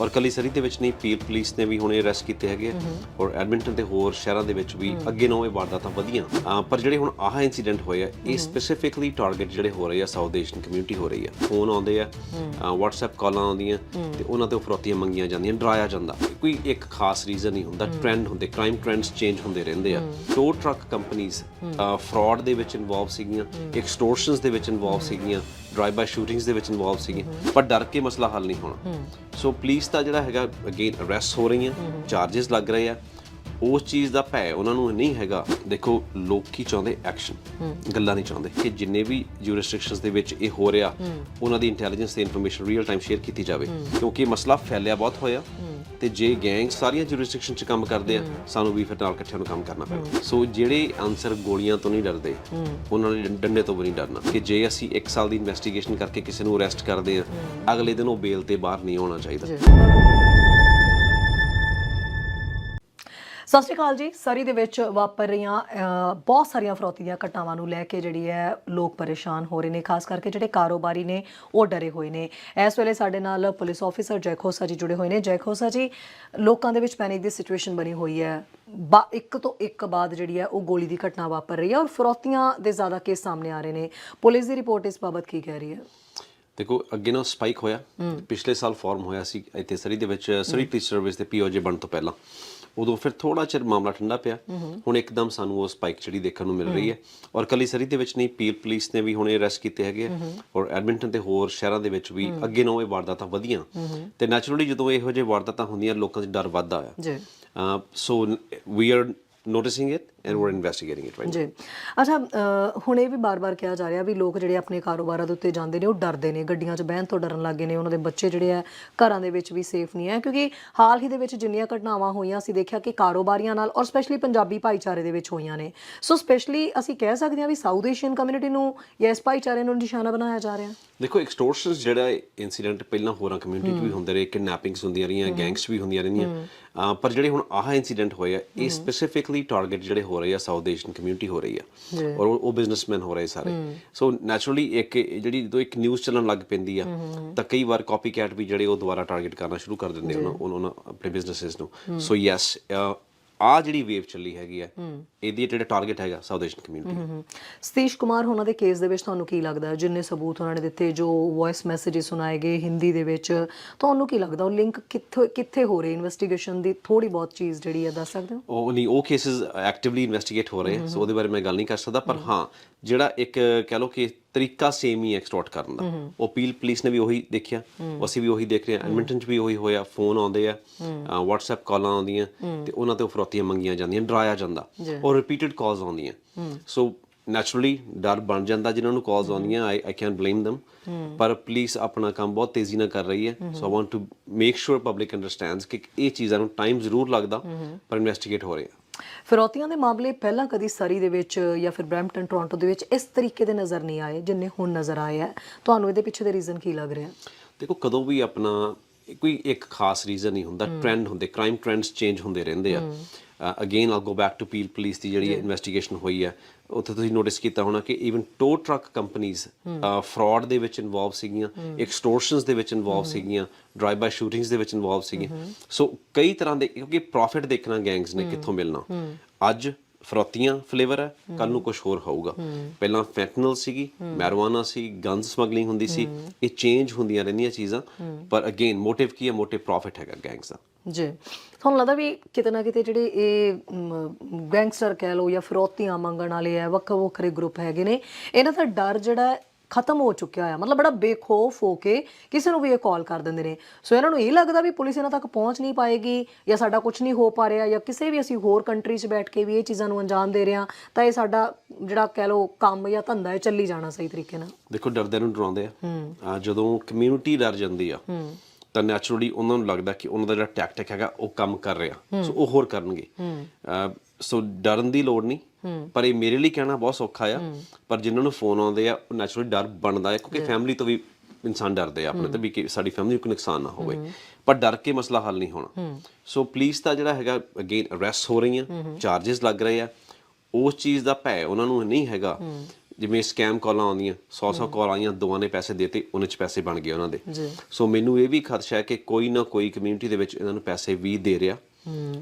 ਔਰ ਕੱਲੀ ਸਰੀ ਦੇ ਵਿੱਚ ਨਹੀਂ ਪੀਲ ਪੁਲਿਸ ਨੇ ਵੀ ਹੁਣੇ ਅਰੈਸਟ ਕੀਤੇ ਹੈਗੇ ਆ। ਔਰ ਐਡਮਿੰਟਨ ਤੇ ਹੋਰ ਸ਼ਹਿਰਾਂ ਦੇ ਵਿੱਚ ਵੀ ਅੱਗੇ ਨਾਲੋਂ ਇਹ ਵਾਰਦਾਤਾਂ ਵਧੀਆਂ। ਪਰ ਜਿਹੜੇ ਹੁਣ ਆਹ ਇਨਸੀਡੈਂਟ ਹੋਏ ਆ ਇਹ ਸਪੈਸੀਫਿਕਲੀ ਟਾਰਗੇਟ ਜਿਹੜੇ ਹੋ ਰਹੇ ਆ ਸਾਊਥ ਏਸ਼ੀਅਨ ਕਮਿਊਨਿਟੀ ਹੋ ਰਹੀ ਆ। ਫੋਨ ਆਉਂਦੇ ਆ WhatsApp ਕਾਲਾਂ ਆਉਂਦੀਆਂ ਤੇ ਉਹਨਾਂ ਤੇ ਫਰੋਤੀਆਂ ਮੰਗੀਆਂ ਜਾਂਦੀਆਂ ਡਰਾਇਆ ਜਾਂਦਾ। ਕੋਈ ਇੱਕ ਖਾਸ ਰੀਜ਼ਨ ਨਹੀਂ ਹੁੰਦਾ ਟ੍ਰੈਂਡ ਹੁੰਦੇ ਕ੍ਰਾਈਮ ਟ੍ਰੈਂਡਸ ਚੇਂਜ ਹੁੰਦੇ ਰਹਿੰਦੇ ਆ। ਟੋ ਟਰੱਕ ਕੰਪਨੀਆਂ ਫਰਾਡ ਦੇ ਵਿੱਚ ਇਨਵੋਲਵ ਸੀਗੀਆਂ ਐਕਸਟੋਰਸ਼ਨਸ ਦੇ ਵਿੱਚ ਇਨਵੋਲਵ ਸੀਗੀਆਂ ਡਰਾਈਵ ਬਾਈ ਸ਼ੂਟਿੰਗਸ ਦੇ ਵਿੱਚ ਇਨਵੋਲਵ ਸੀਗੀਆਂ। ਪਰ ਡਰ ਕੇ ਮਸਲਾ ਹੱਲ ਨਹੀਂ ਹੋਣਾ। ਸੋ ਪੁਲਿਸ ਦਾ ਜਿਹੜਾ ਹੈਗਾ ਅਗੇਨ ਅਰੈਸਟ ਹੋ ਰਹੀਆਂ ਚਾਰजेस ਲੱਗ ਰਹੇ ਆ। ਉਸ ਚੀਜ਼ ਦਾ ਭੈ ਉਹਨਾਂ ਨੂੰ ਨਹੀਂ ਹੈਗਾ। ਦੇਖੋ ਲੋਕੀ ਚਾਹੁੰਦੇ ਐਕਸ਼ਨ ਗੱਲਾਂ ਨਹੀਂ ਚਾਹੁੰਦੇ ਕਿ ਜਿੰਨੇ ਵੀ ਜੂਰਿਸਡਿਕਸ਼ਨਸ ਦੇ ਵਿੱਚ ਇਹ ਹੋ ਰਿਹਾ ਉਹਨਾਂ ਦੀ ਇੰਟੈਲੀਜੈਂਸ ਤੇ ਇਨਫੋਰਮੇਸ਼ਨ ਰੀਅਲ ਟਾਈਮ ਸ਼ੇਅਰ ਕੀਤੀ ਜਾਵੇ। ਕਿਉਂਕਿ ਮਸਲਾ ਫੈਲਿਆ ਬਹੁਤ ਹੋਇਆ। ਤੇ ਜੇ ਗੈਂਗ ਸਾਰੀਆਂ ਜੂਰਿਸਡਿਕਸ਼ਨ 'ਚ ਕੰਮ ਕਰਦੇ ਆ ਸਾਨੂੰ ਵੀ ਫਿਰ ਨਾਲ ਇਕੱਠਿਆਂ ਨੂੰ ਕੰਮ ਕਰਨਾ ਪੈਣਾ। ਸੋ ਜਿਹੜੇ ਆਨਸਰ ਗੋਲੀਆਂ ਤੋਂ ਨਹੀਂ ਡਰਦੇ ਉਹਨਾਂ ਨੇ ਡੰਡੇ ਤੋਂ ਵੀ ਨਹੀਂ ਡਰਨਾ। ਕਿ ਜੇ ਅਸੀਂ 1 ਸਾਲ ਦੀ ਇਨਵੈਸਟੀਗੇਸ਼ਨ ਕਰਕੇ ਕਿਸੇ ਨੂੰ ਅਰੈਸਟ ਕਰਦੇ ਆ ਅਗਲੇ ਦਿਨ ਉਹ ਬੇਲ ਤੇ ਬਾਹਰ ਨਹੀਂ ਆਉਣਾ ਚਾਹੀਦਾ। ਸਤਿ ਸ਼੍ਰੀ ਅਕਾਲ ਜੀ। ਸਰੀ ਦੇ ਵਿੱਚ ਵਾਪਰ ਰਹੀਆਂ ਬਹੁਤ ਸਾਰੀਆਂ ਫਰੋਤੀ ਦੀਆਂ ਘਟਨਾਵਾਂ ਨੂੰ ਲੈ ਕੇ ਜਿਹੜੀ ਹੈ ਲੋਕ ਪਰੇਸ਼ਾਨ ਹੋ ਰਹੇ ਨੇ ਖਾਸ ਕਰਕੇ ਜਿਹੜੇ ਕਾਰੋਬਾਰੀ ਨੇ ਉਹ ਡਰੇ ਹੋਏ ਨੇ। ਇਸ ਵੇਲੇ ਸਾਡੇ ਨਾਲ ਪੁਲਿਸ ਆਫੀਸਰ ਜੈ ਖੋਸਾ ਜੀ ਜੁੜੇ ਹੋਏ ਨੇ। ਜੈ ਖੋਸਾ ਜੀ ਲੋਕਾਂ ਦੇ ਵਿੱਚ ਪੈਨਿਕ ਦੀ ਸਿਚੁਏਸ਼ਨ ਬਣੀ ਹੋਈ ਹੈ। ਬਾ- ਇੱਕ ਤੋਂ ਇੱਕ ਬਾਅਦ ਜਿਹੜੀ ਹੈ ਉਹ ਗੋਲੀ ਦੀ ਘਟਨਾ ਵਾਪਰ ਰਹੀ ਹੈ ਔਰ ਫਰੋਤੀਆਂ ਦੇ ਜ਼ਿਆਦਾ ਕੇਸ ਸਾਹਮਣੇ ਆ ਰਹੇ ਨੇ। ਪੁਲਿਸ ਦੀ ਰਿਪੋਰਟ ਇਸ ਬਾਬਤ ਕੀ ਕਹਿ ਰਹੀ ਹੈ? ਦੇਖੋ ਅੱਗੇ ਨਾ ਸਪਾਈਕ ਹੋਇਆ। ਪਿਛਲੇ ਸਾਲ ਫਾਰਮ ਹੋਇਆ ਸੀ ਇੱਥੇ ਸਰੀ ਦੇ ਵਿੱਚ ਸਰੀ ਪੁਲਿਸ ਸਰਵਿਸ ਦੇ ਪੀਓਜੇ ਬਣ ਤੋਂ ਪਹਿਲਾਂ। ਉਦੋਂ ਫਿਰ ਥੋੜਾ ਚਿਰ ਮਾਮਲਾ ਠੰਡਾ ਪਿਆ। ਹੁਣ ਇੱਕਦਮ ਸਾਨੂੰ ਉਹ ਸਪਾਈਕ ਜਿਹੜੀ ਦੇਖਣ ਨੂੰ ਮਿਲ ਰਹੀ ਹੈ। ਔਰ ਕੱਲੀ ਸਰੀ ਦੇ ਵਿੱਚ ਨਹੀਂ ਪੀਲ ਪੁਲਿਸ ਨੇ ਵੀ ਹੁਣੇ ਅਰੈਸਟ ਕੀਤੇ ਹੈਗੇ ਔਰ ਐਡਮਿੰਟਨ ਤੇ ਹੋਰ ਸ਼ਹਿਰਾਂ ਦੇ ਵਿੱਚ ਵੀ ਅੱਗੇ ਨਾਲੋਂ ਇਹ ਵਾਰਦਾਤਾਂ ਵਧੀਆਂ। ਤੇ ਨੈਚੁਰਲੀ ਜਦੋਂ ਇਹੋ ਜਿਹੇ ਵਾਰਦਾਤਾਂ ਹੁੰਦੀਆਂ ਲੋਕਾਂ 'ਚ ਡਰ ਵੱਧਦਾ ਆ। ਜੀ। So we are noticing it and we are investigating it right ਜੀ। ਅੱਛਾ ਹੁਣ ਇਹ ਵੀ ਬਾਰ-ਬਾਰ ਕਿਹਾ ਜਾ ਰਿਹਾ ਵੀ ਲੋਕ ਜਿਹੜੇ ਆਪਣੇ ਕਾਰੋਬਾਰਾਂ ਦੇ ਉੱਤੇ ਜਾਂਦੇ ਨੇ ਉਹ ਡਰਦੇ ਨੇ ਗੱਡੀਆਂ 'ਚ ਬਹਿਣ ਤੋਂ ਡਰਨ ਲੱਗੇ ਨੇ ਉਹਨਾਂ ਦੇ ਬੱਚੇ ਜਿਹੜੇ ਆ ਘਰਾਂ ਦੇ ਵਿੱਚ ਵੀ ਸੇਫ ਨਹੀਂ ਹੈ। ਕਿਉਂਕਿ ਹਾਲ ਹੀ ਦੇ ਵਿੱਚ ਜਿੰਨੀਆਂ ਘਟਨਾਵਾਂ ਹੋਈਆਂ ਅਸੀਂ ਦੇਖਿਆ ਕਿ ਕਾਰੋਬਾਰੀਆਂ ਨਾਲ ਔਰ ਸਪੈਸ਼ਲੀ ਪੰਜਾਬੀ ਭਾਈਚਾਰੇ ਦੇ ਵਿੱਚ ਹੋਈਆਂ ਨੇ। ਸੋ ਸਪੈਸ਼ਲੀ ਅਸੀਂ ਕਹਿ ਸਕਦੇ ਹਾਂ ਵੀ ਸਾਊਥ ਏਸ਼ੀਅਨ ਕਮਿਊਨਿਟੀ ਨੂੰ ਜਾਂ ਇਸ ਭਾਈਚਾਰੇ ਨੂੰ ਨਿਸ਼ਾਨਾ ਬਣਾਇਆ ਜਾ ਰਿਹਾ। ਦੇਖੋ ਐਕਸਟੋਰਸ਼ਨਸ ਜਿਹੜਾ ਇਨਸੀਡੈਂਟ ਪਹਿਲਾਂ ਹੋਰਾਂ ਕਮਿਊਨਿਟੀ 'ਚ ਵੀ ਹੁੰਦੇ ਰਹੇ ਕਿਡਨੈਪਿੰਗਸ ਹੁੰਦੀਆਂ ਰਹੀਆਂ ਗੈਂਗਸ ਵੀ ਹੁੰਦੀਆਂ ਰਹਿੰਦੀਆਂ ਅਹ ਪਰ ਜਿਹੜੇ ਹੁਣ ਆਹ ਇਨਸੀਡੈਂਟ ਹੋਏ ਆ ਇਹ ਸਪੈਸੀਫਿਕਲੀ ਟਾਰਗੇਟ ਜਿਹੜੇ ਹੋ ਰਹੇ ਆ ਸਾਊਥ ਏਸ਼ੀਅਨ ਕਮਿਊਨਿਟੀ ਹੋ ਰਹੀ ਆ। ਔਰ ਉਹ ਬਿਜ਼ਨਸਮੈਨ ਹੋ ਰਹੇ ਸਾਰੇ। ਸੋ ਨੈਚੁਰਲੀ ਇੱਕ ਜਿਹੜੀ ਜਦੋਂ ਇੱਕ ਨਿਊਜ਼ ਚੱਲਣ ਲੱਗ ਪੈਂਦੀ ਆ ਤਾਂ ਕਈ ਵਾਰ ਕਾਪੀਕੈਟ ਵੀ ਜਿਹੜੇ ਉਹ ਦੁਬਾਰਾ ਟਾਰਗੇਟ ਕਰਨਾ ਸ਼ੁਰੂ ਕਰ ਦਿੰਦੇ ਉਹਨਾਂ ਉਹਨਾਂ ਆਪਣੇ ਬਿਜ਼ਨੈਸਸ ਨੂੰ। ਸੋ ਯੈਸ ਆ ਜਿਹੜੀ ਵੇਵ ਚੱਲੀ ਹੈਗੀ ਆ ਇਹਦੀ ਜਿਹੜਾ ਟਾਰਗੇਟ ਹੈਗਾ South Asian community. Satish Kumar ਉਹਨਾਂ ਦੇ ਕੇਸ ਦੇ ਵਿੱਚ ਤੁਹਾਨੂੰ ਕੀ ਲੱਗਦਾ? ਜਿੰਨੇ ਸਬੂਤ ਉਹਨਾਂ ਨੇ ਦਿੱਤੇ ਜੋ ਵੌਇਸ ਮੈਸੇजेस ਸੁਣਾਏ ਗਏ ਹਿੰਦੀ ਦੇ ਵਿੱਚ ਤੁਹਾਨੂੰ ਕੀ ਲੱਗਦਾ? ਉਹ ਲਿੰਕ ਕਿੱਥੇ ਕਿੱਥੇ ਹੋ ਰਹੀ? ਇਨਵੈਸਟੀਗੇਸ਼ਨ ਦੀ ਥੋੜੀ ਬਹੁਤ ਚੀਜ਼ ਜਿਹੜੀ ਹੈ ਦੱਸ ਸਕਦੇ ਹੋ? ਉਹ ਨਹੀਂ ਉਹ ਕੇਸਿਸ ਐਕਟਿਵਲੀ ਇਨਵੈਸਟੀਗੇਟ ਹੋ ਰਹੇ ਆ ਸੋ ਉਹਦੇ ਬਾਰੇ ਮੈਂ ਗੱਲ ਨਹੀਂ ਕਰ ਸਕਦਾ ਪਰ ਹਾਂ ਜਿਹੜਾ ਇੱਕ ਕਹਿ ਲਓ ਕਿ ਤਰੀਕਾ ਸੇਮ ਹੀ ਐਕਸਟੋਰਟ ਕਰਨ ਦਾ। ਉਹ ਪੀਲ ਪੁਲਿਸ ਨੇ ਵੀ ਉਹੀ ਦੇਖਿਆ। ਅਸੀਂ ਵੀ ਉਹੀ ਦੇਖ ਰਹੇ ਹਾਂ। ਐਡਮਿੰਟਨ ਚ ਵੀ ਉਹੀ ਹੋਇਆ। ਫੋਨ ਆਉਂਦੇ ਆ। WhatsApp ਕਾਲਾਂ ਆਉਂਦੀਆਂ ਤੇ ਉਹਨਾਂ ਤੇ ਫਰੋਤੀਆਂ ਮੰਗੀਆਂ ਜਾਂਦੀਆਂ ਡਰਾਇਆ ਜਾਂਦਾ। ਔਰ ਰਿਪੀਟਡ ਕਾਲਸ ਆਉਂਦੀਆਂ। ਸੋ ਨੈਚੁਰਲੀ ਡਰ ਬਣ ਜਾਂਦਾ ਜਿਨ੍ਹਾਂ ਨੂੰ ਕਾਲਸ ਆਉਂਦੀਆਂ। I I can blame them ਪਰ ਪੁਲਿਸ ਆਪਣਾ ਕੰਮ ਬਹੁਤ ਤੇਜ਼ੀ ਨਾਲ ਕਰ ਰਹੀ ਹੈ। So I want to make sure public understands ਕਿ ਇਹ ਚੀਜ਼ਾਂ ਨੂੰ ਟਾਈਮ ਜ਼ਰੂਰ ਲੱਗਦਾ ਪਰ ਇਨਵੈਸਟੀਗੇਟ ਹੋ ਰਹੇ ਫਿਰੌਤੀਆਂ ਦੇ ਮਾਮਲੇ ਪਹਿਲਾਂ ਕਦੀ ਸਰੀ ਦੇ ਵਿੱਚ ਜਾਂ ਫਿਰ ਬ੍ਰੈਂਪਟਨ ਟੋਰਾਂਟੋ ਦੇ ਵਿੱਚ ਇਸ ਤਰੀਕੇ ਦੇ ਨਜ਼ਰ ਨਹੀਂ ਆਏ ਜਿੰਨੇ ਹੁਣ ਨਜ਼ਰ ਆਏ ਆ। ਤੁਹਾਨੂੰ ਇਹਦੇ ਪਿੱਛੇ ਦੇ ਰੀਜ਼ਨ ਕੀ ਲੱਗ ਰਿਹਾ? ਦੇਖੋ ਕਦੋਂ ਵੀ ਆਪਣਾ ਕੋਈ ਇੱਕ ਖਾਸ ਰੀਜ਼ਨ ਨਹੀਂ ਹੁੰਦਾ ਟ੍ਰੈਂਡ ਹੁੰਦੇ ਕ੍ਰਾਈਮ ਟ੍ਰੈਂਡਸ ਚੇਂਜ ਹੁੰਦੇ ਰਹਿੰਦੇ ਆ। Again all go back to Peel police ਦੀ ਜਿਹੜੀ ਇਨਵੈਸਟੀਗੇਸ਼ਨ ਹੋਈ ਹੈ। ਉੱਥੇ ਤੁਸੀਂ ਨੋਟਿਸ ਕੀਤਾ ਹੋਣਾ ਕਿ ਇਵਨ ਟੋ ਟਰੱਕ ਕੰਪਨੀਆਂ ਫਰਾਡ ਦੇ ਵਿੱਚ ਇਨਵੋਲਵ ਸੀਗੀਆਂ ਐਕਸਟੋਰਸ਼ਨਸ ਦੇ ਵਿੱਚ ਇਨਵੋਲਵ ਸੀਗੀਆਂ ਡਰਾਈਵ ਬਾਈ ਸ਼ੂਟਿੰਗਸ ਦੇ ਵਿੱਚ ਇਨਵੋਲਵ ਸੀਗੀਆਂ। ਸੋ ਕਈ ਤਰ੍ਹਾਂ ਦੇ ਕਿਉਂਕਿ ਪ੍ਰੋਫਿਟ ਦੇਖਣਾ ਗੈਂਗਸ ਨੇ ਕਿੱਥੋਂ ਮਿਲਣਾ। ਅੱਜ ਫਰੋਤੀਆਂ ਫਲੇਵਰ ਹੈ ਕੱਲ ਨੂੰ ਕੁਝ ਹੋਰ ਹੋਊਗਾ। ਪਹਿਲਾਂ ਫੈਂਟਨਲ ਸੀਗੀ ਮੈਰਵਾਨਾ ਸੀ ਗਨਸ ਸਮਗਲਿੰਗ ਹੁੰਦੀ ਸੀ ਇਹ ਚੇਂਜ ਹੁੰਦੀਆਂ ਰਹਿੰਦੀਆਂ ਚੀਜ਼ਾਂ। ਪਰ ਅਗੇਨ ਮੋਟਿਵ ਕੀ ਹੈ? ਮੋਟਿਵ ਪ੍ਰੋਫਿਟ ਹੈਗਾ ਗੈਂਗਸ ਦਾ। ਜੀ। ਤੁਹਾਨੂੰ ਲੱਗਦਾ ਵੀ ਕਿਤੇ ਨਾ ਕਿਤੇ ਜਿਹੜੇ ਇਹ ਗੈਂਗਸਟਰ ਕਹਿ ਲਓ ਜਾਂ ਫਿਰੌਤੀਆਂ ਮੰਗਣ ਵਾਲੇ ਆ ਵੱਖ ਵੱਖਰੇ ਗਰੁੱਪ ਹੈਗੇ ਨੇ ਇਹਨਾਂ ਦਾ ਡਰ ਜਿਹੜਾ ਖਤਮ ਹੋ ਚੁੱਕਿਆ ਆ ਮਤਲਬ ਬੜਾ ਬੇਖੌਫ ਹੋ ਕੇ ਕਿਸੇ ਨੂੰ ਵੀ ਇਹ ਕਾਲ ਕਰ ਦਿੰਦੇ ਨੇ। ਸੋ ਇਹਨਾਂ ਨੂੰ ਇਹ ਲੱਗਦਾ ਵੀ ਪੁਲਿਸ ਇਹਨਾਂ ਤੱਕ ਪਹੁੰਚ ਨਹੀਂ ਪਾਏਗੀ ਜਾਂ ਸਾਡਾ ਕੁਝ ਨਹੀਂ ਹੋ ਪਾ ਰਿਹਾ ਜਾਂ ਕਿਸੇ ਵੀ ਅਸੀਂ ਹੋਰ ਕੰਟਰੀ 'ਚ ਬੈਠ ਕੇ ਵੀ ਇਹ ਚੀਜ਼ਾਂ ਨੂੰ ਅੰਜਾਮ ਦੇ ਰਹੇ ਹਾਂ ਤਾਂ ਇਹ ਸਾਡਾ ਜਿਹੜਾ ਕਹਿ ਲਓ ਕੰਮ ਜਾਂ ਧੰਦਾ ਹੈ ਚੱਲੀ ਜਾਣਾ ਸਹੀ ਤਰੀਕੇ ਨਾਲ। ਦੇਖੋ ਡਰਦੇ ਨੂੰ ਡਰਾਉਂਦੇ ਆ। ਆ ਜਦੋਂ ਕਮਿਊਨਿਟੀ ਡਰ ਜਾਂਦੀ ਆ ਤਾਂ ਨੈਚੁਰਲੀ ਉਹਨਾਂ ਨੂੰ ਲੱਗਦਾ ਕਿ ਉਹਨਾਂ ਦਾ ਜਿਹੜਾ ਟੈਕਟਿਕ ਹੈਗਾ ਉਹ ਕੰਮ ਕਰ ਰਿਹਾ। ਸੋ ਉਹ ਹੋਰ ਕਰਨਗੇ। ਸੋ ਡਰਨ ਦੀ ਲੋੜ ਨਹੀਂ। ਪਰ ਇਹ ਮੇਰੇ ਲਈ ਕਹਿਣਾ ਬਹੁਤ ਸੌਖਾ ਆ। ਪਰ ਜਿਨ੍ਹਾਂ ਨੂੰ ਫੋਨ ਆਉਂਦੇ ਆ ਉਹ ਨੈਚੁਰਲੀ ਡਰ ਬਣਦਾ ਹੈ ਕਿਉਂਕਿ ਫੈਮਿਲੀ ਤੋਂ ਵੀ ਇਨਸਾਨ ਡਰਦੇ ਆ ਆਪਣੇ ਤੇ ਵੀ ਕਿ ਸਾਡੀ ਫੈਮਿਲੀ ਨੂੰ ਕੋਈ ਨੁਕਸਾਨ ਨਾ ਹੋਵੇ। ਪਰ ਡਰ ਕੇ ਮਸਲਾ ਹੱਲ ਨਹੀਂ ਹੋਣਾ। ਸੋ ਪੁਲਿਸ ਦਾ ਜਿਹੜਾ ਹੈਗਾ ਅਗੇਨ ਅਰੈਸਟ ਹੋ ਰਹੀਆਂ। ਚਾਰजेस ਲੱਗ ਰਹੇ ਆ। ਉਸ ਚੀਜ਼ ਦਾ ਭੈ ਉਹਨਾਂ ਨੂੰ ਨਹੀਂ ਹੈਗਾ। ਜਿਵੇਂ ਸਕੈਮ ਕਾਲਾਂ ਆਉਂਦੀਆਂ 100 100 ਕਾਲ ਆਈਆਂ ਦੋਵਾਂ ਨੇ ਪੈਸੇ ਦੇਤੇ ਉਹਨਾਂ 'ਚ ਪੈਸੇ ਬਣ ਗਏ ਉਹਨਾਂ ਦੇ। ਜੀ। ਸੋ ਮੈਨੂੰ ਇਹ ਵੀ ਖਦਸ਼ਾ ਹੈ ਕਿ ਕੋਈ ਨਾ ਕੋਈ ਕਮਿਊਨਿਟੀ ਦੇ ਵਿੱਚ ਇਹਨਾਂ ਨੂੰ ਪੈਸੇ ਵੀ ਦੇ ਰਿਹਾ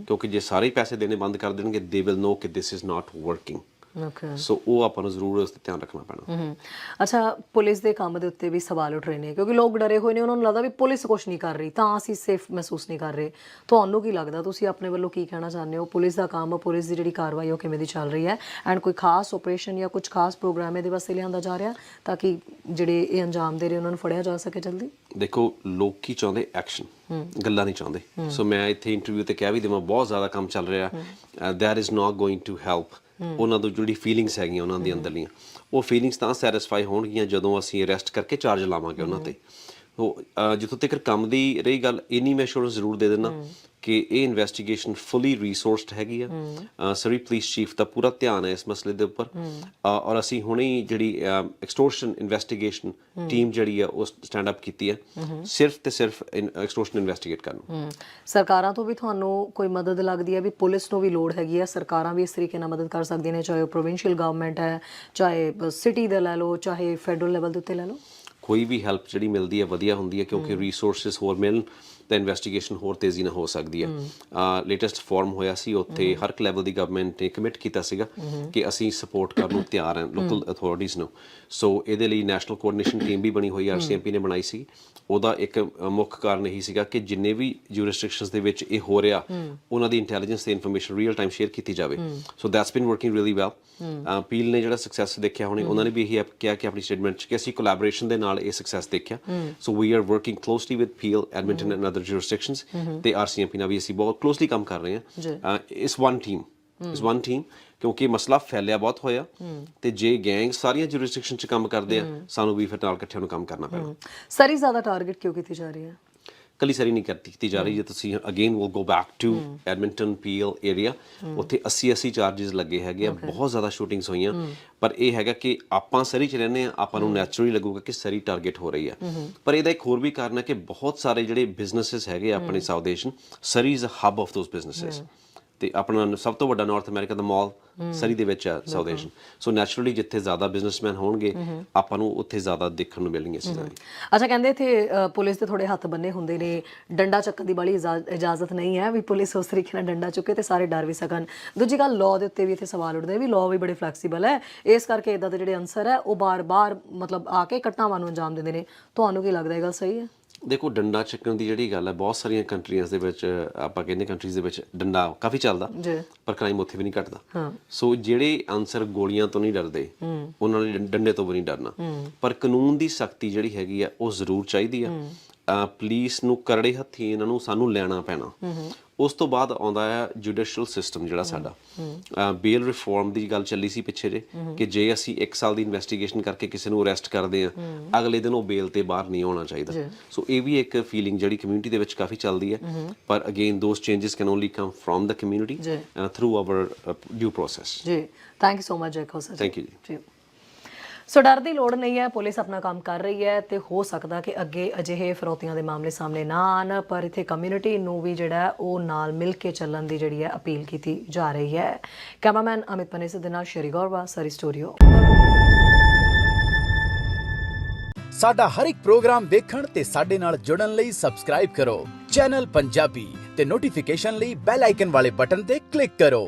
ਕਿਉਂਕਿ ਜੇ ਸਾਰੇ ਪੈਸੇ ਦੇਣੇ ਬੰਦ ਕਰ ਦੇਣਗੇ ਦੇ ਵਿਲ ਨੋ ਕਿ this is not working okay so ਉਹ ਆਪਾਂ ਨੂੰ ਜ਼ਰੂਰ ਉਸ ਤੇ ਧਿਆਨ ਰੱਖਣਾ ਪੈਣਾ। ਹਮ ਅੱਛਾ ਪੁਲਿਸ ਦੇ ਕੰਮ ਦੇ ਉੱਤੇ ਵੀ ਸਵਾਲ ਉੱਠ ਰਹੇ ਨੇ ਕਿਉਂਕਿ ਲੋਕ ਡਰੇ ਹੋਏ ਨੇ ਉਹਨਾਂ ਨੂੰ ਲੱਗਦਾ ਵੀ ਪੁਲਿਸ ਕੁਝ ਨਹੀਂ ਕਰ ਰਹੀ ਤਾਂ ਅਸੀਂ ਸੇਫ ਮਹਿਸੂਸ ਨਹੀਂ ਕਰ ਰਹੇ। ਤੁਹਾਨੂੰ ਕੀ ਲੱਗਦਾ? ਤੁਸੀਂ ਆਪਣੇ ਵੱਲੋਂ ਕੀ ਕਹਿਣਾ ਚਾਹੁੰਦੇ ਹੋ? ਪੁਲਿਸ ਦਾ ਕੰਮ ਪੁਲਿਸ ਦੀ ਜਿਹੜੀ ਕਾਰਵਾਈ ਉਹ ਕਿਵੇਂ ਦੀ ਚੱਲ ਰਹੀ ਹੈ? ਐਂਡ ਕੋਈ ਖਾਸ ਆਪਰੇਸ਼ਨ ਜਾਂ ਕੁਝ ਖਾਸ ਪ੍ਰੋਗਰਾਮ ਇਹਦੇ ਵਾਸਤੇ ਲਿਆਂਦਾ ਜਾ ਰਿਹਾ ਤਾਂ ਕਿ ਜਿਹੜੇ ਇਹ ਅੰਜਾਮ ਦੇ ਰਹੇ ਉਹਨਾਂ ਨੂੰ ਫੜਿਆ ਜਾ ਸਕੇ ਜਲਦੀ? ਦੇਖੋ ਲੋਕੀ ਚਾਹੁੰਦੇ ਐਕਸ਼ਨ ਗੱਲਾਂ ਨਹੀਂ ਚਾਹੁੰਦੇ। ਸੋ ਮੈਂ ਇੱਥੇ ਇੰਟਰਵਿਊ ਤੇ ਕਹਿ ਵੀ ਦੇਵਾਂ ਬਹੁਤ ਜ਼ਿਆਦਾ ਕੰਮ ਚੱਲ ਰਿਹਾ। That is not going to help ਉਹਨਾਂ ਤੋਂ ਜਿਹੜੀ ਫੀਲਿੰਗਸ ਹੈਗੀਆਂ ਉਹਨਾਂ ਦੇ ਅੰਦਰਲੀਆਂ ਉਹ ਫੀਲਿੰਗਸ ਤਾਂ ਸੈਟੀਸਫਾਈ ਹੋਣਗੀਆਂ ਜਦੋਂ ਅਸੀਂ ਰੈਸਟ ਕਰਕੇ ਚਾਰਜ ਲਾਵਾਂਗੇ ਉਹਨਾਂ ਤੇ। ਜਿੱਥੋਂ ਤੱਕ ਕੰਮ ਦੀ ਰਹੀ ਗੱਲ ਇੰਨੀ ਮੈਂ ਅਸ਼ੋਰੈਂਸ ਜ਼ਰੂਰ ਦੇ ਦਿੰਦਾ ਕਿ ਇਹ ਇਨਵੈਸਟੀਗੇਸ਼ਨ ਫੁੱਲੀ ਰਿਸੋਰਸਡ ਹੈਗੀ ਆ। ਸਰੀ ਪੁਲਿਸ ਚੀਫ ਦਾ ਪੂਰਾ ਧਿਆਨ ਹੈ ਇਸ ਮਸਲੇ ਦੇ ਉੱਪਰ। ਔਰ ਅਸੀਂ ਹੁਣੇ ਹੀ ਜਿਹੜੀ ਐਕਸਟੋਰਸ਼ਨ ਇਨਵੈਸਟੀਗੇਸ਼ਨ ਟੀਮ ਜਿਹੜੀ ਆ ਉਹ ਸਟੈਂਡ ਅਪ ਕੀਤੀ ਹੈ ਸਿਰਫ ਤੇ ਸਿਰਫ ਐਕਸਟੋਰਸ਼ਨ ਇਨਵੈਸਟੀਗੇਟ ਕਰਨ ਸਰਕਾਰਾਂ ਤੋਂ ਵੀ ਤੁਹਾਨੂੰ ਕੋਈ ਮਦਦ ਲੱਗਦੀ ਹੈ ਵੀ ਪੁਲਿਸ ਨੂੰ ਵੀ ਲੋੜ ਹੈਗੀ ਹੈ ਸਰਕਾਰਾਂ ਵੀ ਇਸ ਤਰੀਕੇ ਨਾਲ ਮਦਦ ਕਰ ਸਕਦੀਆਂ ਨੇ ਚਾਹੇ ਉਹ ਪ੍ਰੋਵਿੰਸ਼ੀਅਲ ਗਵਰਨਮੈਂਟ ਹੈ ਚਾਹੇ ਸਿਟੀ ਦਾ ਲੈ ਲਓ ਚਾਹੇ ਫੈਡਰਲ ਲੈਵਲ ਦੇ ਉੱਤੇ ਲੈ ਲਓ? ਕੋਈ ਵੀ ਹੈਲਪ ਜਿਹੜੀ ਮਿਲਦੀ ਹੈ ਵਧੀਆ ਹੁੰਦੀ ਹੈ ਕਿਉਂਕਿ ਰਿਸੋਰਸਸ ਹੋਰ ਮਿਲਣ। ਤਾਂ ਇਨਵੈਸਟੀਗੇਸ਼ਨ ਹੋਰ ਤੇਜ਼ੀ ਨਾਲ ਹੋ ਸਕਦੀ ਹੈ। ਲੇਟੈਸਟ ਫਾਰਮ ਹੋਇਆ ਸੀ ਉੱਥੇ ਹਰ ਲੈਵਲ ਦੀ ਗਵਰਨਮੈਂਟ ਨੇ ਕਮਿਟ ਕੀਤਾ ਸੀਗਾ ਕਿ ਅਸੀਂ ਸਪੋਰਟ ਕਰਨ ਨੂੰ ਤਿਆਰ ਹਾਂ ਲੋਕਲ ਅਥਾਰਟੀਆਂ ਨੂੰ। ਸੋ ਇਹਦੇ ਲਈ ਨੈਸ਼ਨਲ ਕੋਆਰਡੀਨੇਸ਼ਨ ਟੀਮ ਵੀ ਬਣੀ ਹੋਈ ਆਰਸੀਐਮਪੀ ਨੇ ਬਣਾਈ ਸੀ। ਉਹਦਾ ਇੱਕ ਮੁੱਖ ਕਾਰਨ ਇਹੀ ਸੀਗਾ ਕਿ ਜਿੰਨੇ ਵੀ ਜੂਰਿਸਡਿਕਸ਼ਨਸ ਦੇ ਵਿੱਚ ਇਹ ਹੋ ਰਿਹਾ ਉਹਨਾਂ ਦੀ ਇੰਟੈਲੀਜੈਂਸ ਤੇ ਇਨਫੋਰਮੇਸ਼ਨ ਰੀਅਲ ਟਾਈਮ ਸ਼ੇਅਰ ਕੀਤੀ ਜਾਵੇ। So that's been working really well Peel ਨੇ ਜਿਹੜਾ ਸਕਸੈਸ ਦੇਖਿਆ ਹੋਣੇ ਉਹਨਾਂ ਨੇ ਵੀ ਇਹੀ ਕਿਹਾ ਕਿ ਆਪਣੀ ਸਟੇਟਮੈਂਟ 'ਚ ਕਿ ਅਸੀਂ ਕੋਲੈਬੋਰੇਸ਼ਨ ਦੇ ਨਾਲ ਇਹ ਸਕਸੈਸ ਦੇਖਿਆ। So we are working closely with Peel Edmonton and other jurisdictions ਤੇ ਆਰਸੀਐਮਪੀ ਨਾਲ ਵੀ ਅਸੀਂ ਬਹੁਤ ਕਲੋਸਲੀ ਕੰਮ ਕਰ ਰਹੇ। ਹਾਂ is one team is one team ਕਿਉਂਕਿ ਮਸਲਾ ਫੈਲਿਆ ਬਹੁਤ ਹੋਇਆ ਤੇ ਜੇ ਗੈਂਗ ਸਾਰੀਆਂ ਜੂਰਿਸਡਿਕਸ਼ਨ 'ਚ ਕੰਮ ਕਰਦੇ ਆ ਸਾਨੂੰ ਵੀ ਫਿਰ ਨਾਲ ਇਕੱਠਿਆਂ ਨੂੰ ਕੰਮ ਕਰਨਾ ਪੈਣਾ ਸਰੀ ਜ਼ਿਆਦਾ ਟਾਰਗੇਟ ਕਿਉਂ ਕੀਤੀ ਜਾ ਰਹੀ ਹੈ ਕੱਲੀ ਸਾਰੀ ਨਹੀਂ ਕਰਤੀ ਕੀਤੀ ਜਾ ਰਹੀ। ਜੇ ਤੁਸੀਂ again will go back to Edmonton Peel area ਉੱਥੇ 80 80 ਚਾਰजेस ਲੱਗੇ ਹੈਗੇ ਆ ਬਹੁਤ ਜ਼ਿਆਦਾ ਸ਼ੂਟਿੰਗਸ ਹੋਈਆਂ। ਪਰ ਇਹ ਹੈਗਾ ਕਿ ਆਪਾਂ ਸਰੀ ਚ ਰਹਿੰਦੇ ਆ ਆਪਾਂ ਨੂੰ ਨੈਚੁਰਲੀ ਲੱਗੂਗਾ ਕਿ ਸਰੀ ਟਾਰਗੇਟ ਹੋ ਰਹੀ ਆ। ਪਰ ਇਹਦਾ ਇੱਕ ਹੋਰ ਵੀ ਕਾਰਨ ਹੈ ਕਿ ਬਹੁਤ ਸਾਰੇ ਜਿਹੜੇ ਬਿਜ਼ਨੈਸਸ ਹੈਗੇ ਆਪਣੇ South Asian Surrey is a hub of those businesses ਤੇ ਆਪਣਾ ਸਭ ਤੋਂ ਵੱਡਾ ਨਾਰਥ ਅਮਰੀਕਾ ਦਾ ਮਾਲ ਸਰੀ ਦੇ ਵਿੱਚ ਆ ਸਾਊਥ ਏਸ਼ੀਅਨ ਸੋ ਨੈਚੁਰਲੀ ਜਿੱਥੇ ਜ਼ਿਆਦਾ ਬਿਜ਼ਨਸਮੈਨ ਹੋਣਗੇ ਆਪਾਂ ਨੂੰ ਉੱਥੇ ਜ਼ਿਆਦਾ ਦੇਖਣ ਨੂੰ ਮਿਲਣਗੀਆਂ ਚੀਜ਼ਾਂ। ਅੱਛਾ ਕਹਿੰਦੇ ਇੱਥੇ ਪੁਲਿਸ ਦੇ ਥੋੜੇ ਹੱਥ ਬੰਨੇ ਹੁੰਦੇ ਨੇ। ਡੰਡਾ ਚੱਕਣ ਦੀ ਬੜੀ ਇਜਾਜ਼ਤ ਨਹੀਂ ਹੈ ਵੀ ਪੁਲਿਸ ਉਸ ਤਰੀਕੇ ਨਾਲ ਡੰਡਾ ਚੁੱਕੇ ਤੇ ਸਾਰੇ ਡਰ ਵੀ ਸਕਣ। ਦੂਜੀ ਗੱਲ ਲਾਅ ਦੇ ਉੱਤੇ ਵੀ ਇੱਥੇ ਸਵਾਲ ਉੱਠਦੇ ਵੀ ਲਾਅ ਵੀ ਬੜੇ ਫਲੈਕਸੀਬਲ ਹੈ। ਇਸ ਕਰਕੇ ਇਦਾਂ ਦੇ ਜਿਹੜੇ ਅਨਸਰ ਹੈ ਉਹ ਬਾਰ-ਬਾਰ ਮਤਲਬ ਆ ਕੇ ਘਟਨਾਵਾਂ ਨੂੰ ਅੰਜਾਮ ਦਿੰਦੇ ਨੇ। ਤੁਹਾਨੂੰ ਕੀ ਲੱਗਦਾ ਇਹ ਗੱਲ ਸਹੀ ਹੈ? ਦੇਖੋ ਡੰਡਾ ਚੱਕਣ ਦੀ ਜਿਹੜੀ ਗੱਲ ਹੈ ਬਹੁਤ ਸਾਰੀਆਂ ਕੰਟਰੀਆਂ ਦੇ ਵਿੱਚ ਆਪਾਂ ਕਹਿੰਦੇ ਕੰਟਰੀਜ਼ ਦੇ ਵਿੱਚ ਡੰਡਾ ਕਾਫੀ ਚੱਲਦਾ ਜੀ। ਪਰ ਕ੍ਰਾਈਮ ਉੱਥੇ ਵੀ ਨਹੀਂ ਘਟਦਾ। ਹਾਂ। ਸੋ ਜਿਹੜੇ ਆਨਸਰ ਗੋਲੀਆਂ ਤੋਂ ਨਹੀਂ ਡਰਦੇ ਉਹਨਾਂ ਨੇ ਡੰਡੇ ਤੋਂ ਵੀ ਨਹੀਂ ਡਰਨਾ। ਪਰ ਕਾਨੂੰਨ ਦੀ ਸਖਤੀ ਜਿਹੜੀ ਹੈਗੀ ਆ ਉਹ ਜ਼ਰੂਰ ਚਾਹੀਦੀ ਆ। ਪੁਲਿਸ ਨੂੰ ਕਰੜੇ ਹੱਥੀ ਇਹਨਾਂ ਨੂੰ ਸਾਨੂੰ ਲੈਣਾ ਪੈਣਾ। ਉਸ ਤੋਂ ਬਾਅਦ ਆਉਂਦਾ ਹੈ ਜੁਡੀਸ਼ੀਅਲ ਸਿਸਟਮ ਜਿਹੜਾ ਸਾਡਾ। ਬੇਲ ਰਿਫਾਰਮ ਦੀ ਗੱਲ ਚੱਲੀ ਸੀ ਪਿੱਛੇ ਜੇ ਕਿ ਜੇ ਅਸੀਂ 1 ਸਾਲ ਦੀ ਇਨਵੈਸਟੀਗੇਸ਼ਨ ਕਰਕੇ ਕਿਸੇ ਨੂੰ ਅਰੈਸਟ ਕਰਦੇ ਆ ਅਗਲੇ ਦਿਨ ਉਹ ਬੇਲ ਤੇ ਬਾਹਰ ਨਹੀਂ ਆਉਣਾ ਚਾਹੀਦਾ। ਸੋ ਇਹ ਵੀ ਇੱਕ ਫੀਲਿੰਗ ਜਿਹੜੀ ਕਮਿਊਨਿਟੀ ਦੇ ਵਿੱਚ ਕਾਫੀ ਚੱਲਦੀ ਹੈ। ਪਰ again those changes can only come from the community. Through our due process ਜੀ। Thank you so much Jai Khosa Thank you ਜੀ। ਸੋ ਡਰ ਦੀ ਲੋੜ ਨਹੀਂ ਹੈ, ਪੁਲਿਸ ਆਪਣਾ ਕੰਮ ਕਰ ਰਹੀ ਹੈ ਤੇ ਹੋ ਸਕਦਾ ਕਿ ਅੱਗੇ ਅਜਿਹੇ ਫਰੋਤੀਆਂ ਦੇ ਮਾਮਲੇ ਸਾਹਮਣੇ ਨਾ ਆਣ ਪਰ ਇੱਥੇ ਕਮਿਊਨਿਟੀ ਨੂੰ ਵੀ ਜਿਹੜਾ ਉਹ ਨਾਲ ਮਿਲ ਕੇ ਚੱਲਣ ਦੀ ਜਿਹੜੀ ਹੈ ਅਪੀਲ ਕੀਤੀ ਜਾ ਰਹੀ ਹੈ। ਕੈਮਰਾਮੈਨ ਅਮਿਤ ਪਨੇਸ ਦੇ ਨਾਲ ਸ਼ਰੀ ਗੌਰਵਾ, ਸਰੀ ਸਟੂਡੀਓ ਸਾਡਾ ਹਰ ਇੱਕ ਪ੍ਰੋਗਰਾਮ ਦੇਖਣ ਤੇ ਸਾਡੇ ਨਾਲ ਜੁੜਨ ਲਈ ਸਬਸਕ੍ਰਾਈਬ ਕਰੋ। ਚੈਨਲ ਪੰਜਾਬੀ ਤੇ ਨੋਟੀਫਿਕੇਸ਼ਨ ਲਈ ਬੈਲ ਆਈਕਨ ਵਾਲੇ ਬਟਨ ਤੇ ਕਲਿੱਕ ਕਰੋ।